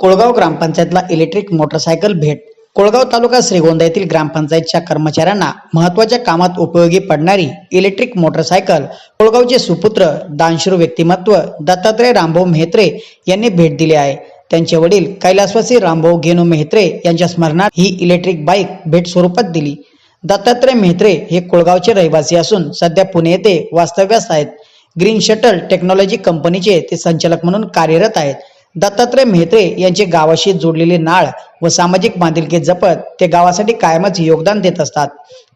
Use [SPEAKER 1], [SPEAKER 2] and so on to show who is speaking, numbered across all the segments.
[SPEAKER 1] Kolgaon ग्रामपंचायतला electric motorcycle भेट. कोळगाव तालुका श्रीगोंदा येथील ग्रामपंचायतच्या कर्मचाऱ्यांना महत्त्वाच्या कामात उपयोगी पडणारी इलेक्ट्रिक मोटरसायकल कोळगावचे सुपुत्र दानशूर व्यक्तिमत्व दत्तात्रय रामभाऊ मेहत्रे यांनी भेट दिली आहे. त्यांचे वडील कैलासवासी रामभाऊ गेनू मेहत्रे यांच्या स्मरणात ही इलेक्ट्रिक बाईक भेट स्वरूपात दिली. दत्तात्रय मेहत्रे हे कोळगावचे रहिवासी असून सध्या पुणे येथे वास्तव्यास आहेत. ग्रीन शटल टेक्नॉलॉजी कंपनीचे ते संचालक म्हणून कार्यरत आहेत. दत्तात्रय मेहत्रे यांचे गावाशी जोडलेले नाळ व सामाजिक बांधिलकी जपत ते गावासाठी कायमच योगदान देत असतात.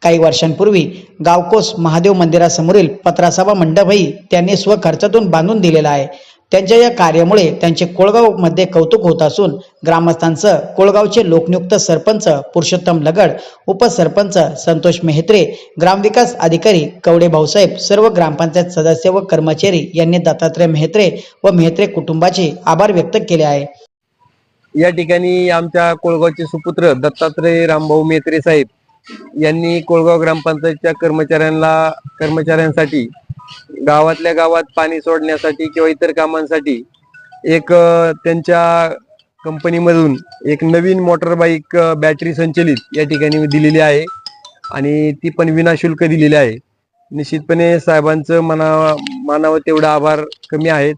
[SPEAKER 1] काही वर्षांपूर्वी गावकोस महादेव मंदिरासमोरील पत्रासभा मंडपही त्यांनी स्वखर्चातून बांधून दिलेला आहे. त्यांच्या या कार्यामुळे त्यांचे कोळगावमध्ये कौतुक होत असून ग्रामस्थांसह कोळगावचे लोकनियुक्त सरपंच पुरुषोत्तम लगड उपसरपंच संतोष मेहत्रे ग्रामविकास अधिकारी कवडे भाऊसाहेब सर्व ग्रामपंचायत सदस्य व कर्मचारी यांनी दत्तात्रय मेहत्रे व मेहत्रे कुटुंबाचे आभार व्यक्त केले आहे.
[SPEAKER 2] या ठिकाणी आमच्या कोळगावचे सुपुत्र दत्तात्रय रामभाऊ मेत्रे साहेब यांनी कोळगाव ग्रामपंचायतच्या कर्मचाऱ्यांना कर्मचाऱ्यांसाठी गावातल्या गावात पाणी सोडण्यासाठी किंवा इतर कामांसाठी एक त्यांच्या कंपनीमधून एक नवीन मोटर बाईक बॅटरी संचलित या ठिकाणी दिलेली आहे. आणि ती पण विनाशुल्क दिलेली आहे. निश्चितपणे साहेबांचं मना मानावं तेवढं आभार कमी आहेत.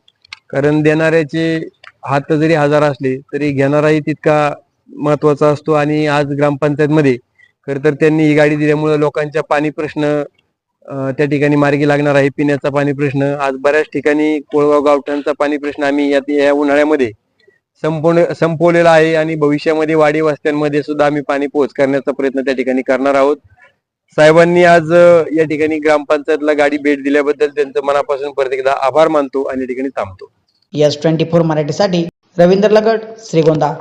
[SPEAKER 2] कारण देणाऱ्याचे हात जरी हजार असले तरी घेणाराही तितका महत्त्वाचा असतो. आणि आज ग्रामपंचायतमध्ये खरं तर त्यांनी ही गाडी दिल्यामुळे लोकांच्या पाणी प्रश्न त्या ठिकाणी मार्गी लागणार आहे पिण्याचा पाणी प्रश्न. आज बऱ्याच ठिकाणी कोळगाव गावठाणचा पाणी प्रश्न आम्ही या या उन्हाळ्यामध्ये संपवणे संपवलेला आहे आणि भविष्यामध्ये वाडी वस्त्यांमध्ये सुद्धा आम्ही पाणी पोहोच करण्याचा प्रयत्न त्या ठिकाणी करणार आहोत. साहेबांनी आज या ठिकाणी ग्रामपंचायतला गाडी भेट दिल्याबद्दल त्यांचं मनापासून परत एकदा आभार मानतो आणि ठिकाणी थांबतो.
[SPEAKER 1] एस ट्वेंटी फोर मराठीसाठी रवींद्र लगड श्रीगोंदा.